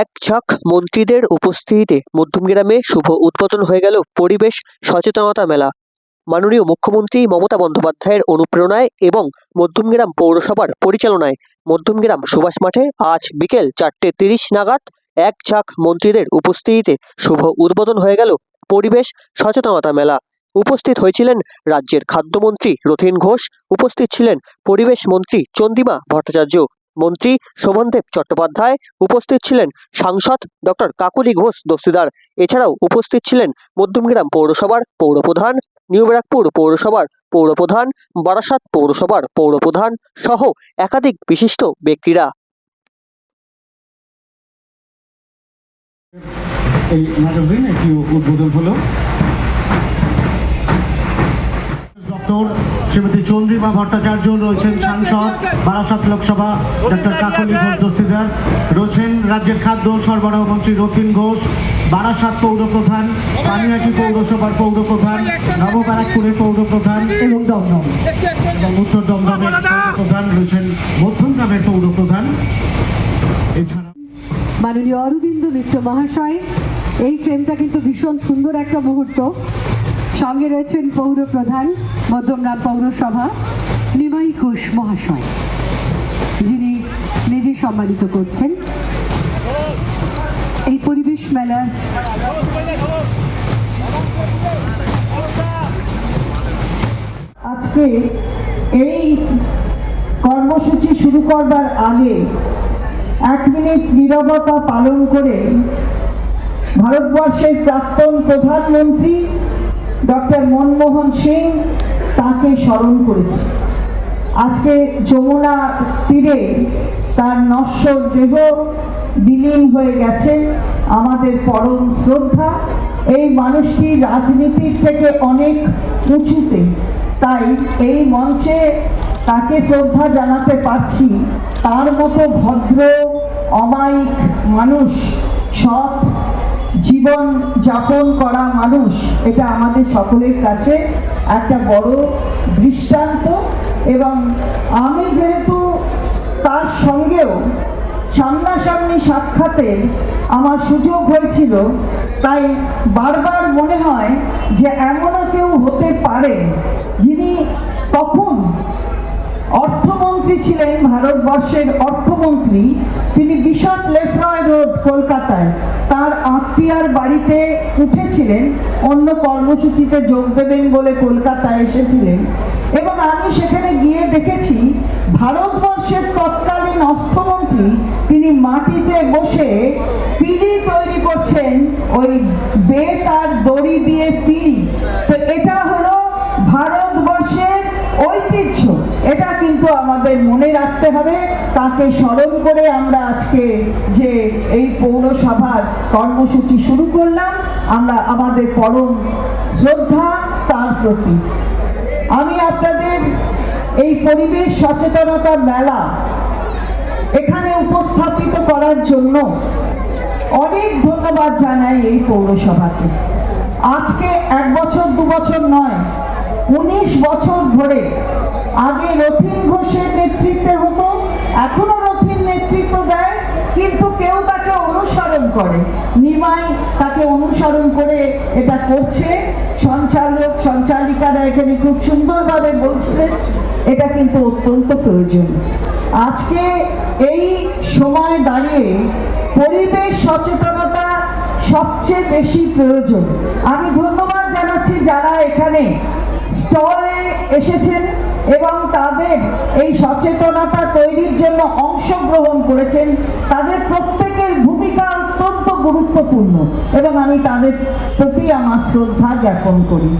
এক ঝাঁক মন্ত্রীদের উপস্থিতিতে মধ্যমগ্রামে শুভ উদ্বোধন হয়ে গেল পরিবেশ সচেতনতা মেলা। মাননীয় মুখ্যমন্ত্রী মমতা বন্দ্যোপাধ্যায়ের অনুপ্রেরণায় এবং মধ্যমগ্রাম পৌরসভার পরিচালনায় মধ্যমগ্রাম সুভাষ মাঠে আজ বিকেল চারটে তিরিশ নাগাদ এক ঝাঁক মন্ত্রীদের উপস্থিতিতে শুভ উদ্বোধন হয়ে গেল পরিবেশ সচেতনতা মেলা। উপস্থিত হয়েছিলেন রাজ্যের খাদ্যমন্ত্রী রথীন ঘোষ, উপস্থিত ছিলেন পরিবেশ মন্ত্রী চন্দিমা ভট্টাচার্য। মন্ত্রী শোভনদেব চট্টোপাধ্যায় উপস্থিত ছিলেন সাংসদ ডক্টর কাকলি ঘোষ দস্তিদার। এছাড়াও উপস্থিত ছিলেন মধ্যমগ্রাম পৌরসভার পৌরপ্রধান, নিউ ব্যারাকপুর পৌরসভার পৌরপ্রধান, বারাসাত পৌরসভার পৌরপ্রধান সহ একাধিক বিশিষ্ট ব্যক্তিরা। এই ম্যাগাজিন একটি উদ্বোধন হলো। শ্রীমতী চন্দ্রিমা ভট্টাচার্য রয়েছেন সাংসদ, বারাসাত লোকসভা, ডক্টর কাকলি ঘোষ দস্তিদার, রয়েছেন রাজ্যের খাদ্য সরবরাহ মন্ত্রী রথীন ঘোষ, বারাসাত পৌরপ্রধান পানিহাটি পৌরসভার পৌর প্রধান পৌরপ্রধান নববারাকপুরের পৌরপ্রধান এবং দমদম। উত্তর দমদমের প্রধান রয়েছেন মধ্যমগ্রামের পৌরপ্রধান এছাড়া মাননীয় অরবিন্দ মিত্র মহাশয়, এই ফ্রেমটা কিন্তু ভীষণ সুন্দর একটা মুহূর্ত। সঙ্গে রয়েছেন পৌর প্রধান মধ্যমগ্রাম পৌরসভা নিমাই ঘোষ মহাশয়, যিনি নিজে সম্মানিত করছেন। এই পরিবেশ মেলার আজকে এই কর্মসূচি শুরু করবার আগে এক মিনিট নীরবতা পালন করে ভারতবর্ষের প্রাক্তন প্রধানমন্ত্রী ডক্টর মনমোহন সিং তাকে স্মরণ করেছে। আজকে যমুনা তীরে তার নশ্বর দেহ বিলীন হয়ে গেছে, আমাদের পরম শ্রদ্ধা। এই মানুষটি রাজনীতির থেকে অনেক উঁচুতে, তাই এই মঞ্চে তাকে শ্রদ্ধা জানাতে পারছি। তার মতো ভদ্র, অমায়িক মানুষ সৎ জীবন যাপন করা মানুষ, এটা আমাদের সকলের কাছে একটা বড় দৃষ্টান্ত। এবং আমি যেহেতু তার সঙ্গেও সামনাসামনি সাক্ষাতে আমার সুযোগ হয়েছিল, তাই বারবার মনে হয় যে এমনও কেউ হতে পারে যিনি তখন অর্থমন্ত্রী ছিলেন, ভারতবর্ষের অর্থমন্ত্রী। কলকাতায়। তার আত্মীয়ার বাড়িতে উঠেছিলেন, অন্য কর্মসূচিতে যোগ দেবেন বলে কলকাতায় এসেছিলেন। এবং আমি সেখানে গিয়ে দেখেছি, ভারতবর্ষের তৎকালীন অর্থমন্ত্রী তিনি মাটিতে বসে পিড়ি তৈরি করছেন ওই বেত আর দড়ি দিয়ে পিড়ি। তো এটা হলো ভারতবর্ষের ঐতিহ্য, এটা কিন্তু আমাদের মনে রাখতে হবে। তাকে স্মরণ করে আমরা আজকে যে এই পৌরসভার কর্মসূচি শুরু করলাম, আমরা আমাদের পরম শ্রদ্ধা তার প্রতি। আমি আপনাদের এই পরিবেশ সচেতনতা মেলা এখানে উপস্থাপিত করার জন্য অনেক ধন্যবাদ জানাই এই পৌরসভাকে। আজকে এক বছর, দু বছর নয় উনিশ বছর ধরে আগে রথীন ঘোষের নেতৃত্বে হতো, এখনও রথীন নেতৃত্ব দেয়, কিন্তু কেউ তাকে অনুসরণ করে। নিমাই তাকে অনুসরণ করে এটা করছে। সঞ্চালক, সঞ্চালিকারা এখানে খুব সুন্দরভাবে বলছিলেন, এটা কিন্তু অত্যন্ত প্রয়োজন। আজকে এই সময় দাঁড়িয়ে পরিবেশ সচেতনতা সবচেয়ে বেশি প্রয়োজন। আমি ধন্যবাদ জানাচ্ছি যারা এখানে স্টলে এসেছেন এবং তাদের এই সচেতনতা তৈরির জন্য অংশগ্রহণ করেছেন। তাদের প্রত্যেকের ভূমিকা অত্যন্ত গুরুত্বপূর্ণ এবং আমি তাদের প্রতি আমার শ্রদ্ধা জ্ঞাপন করি।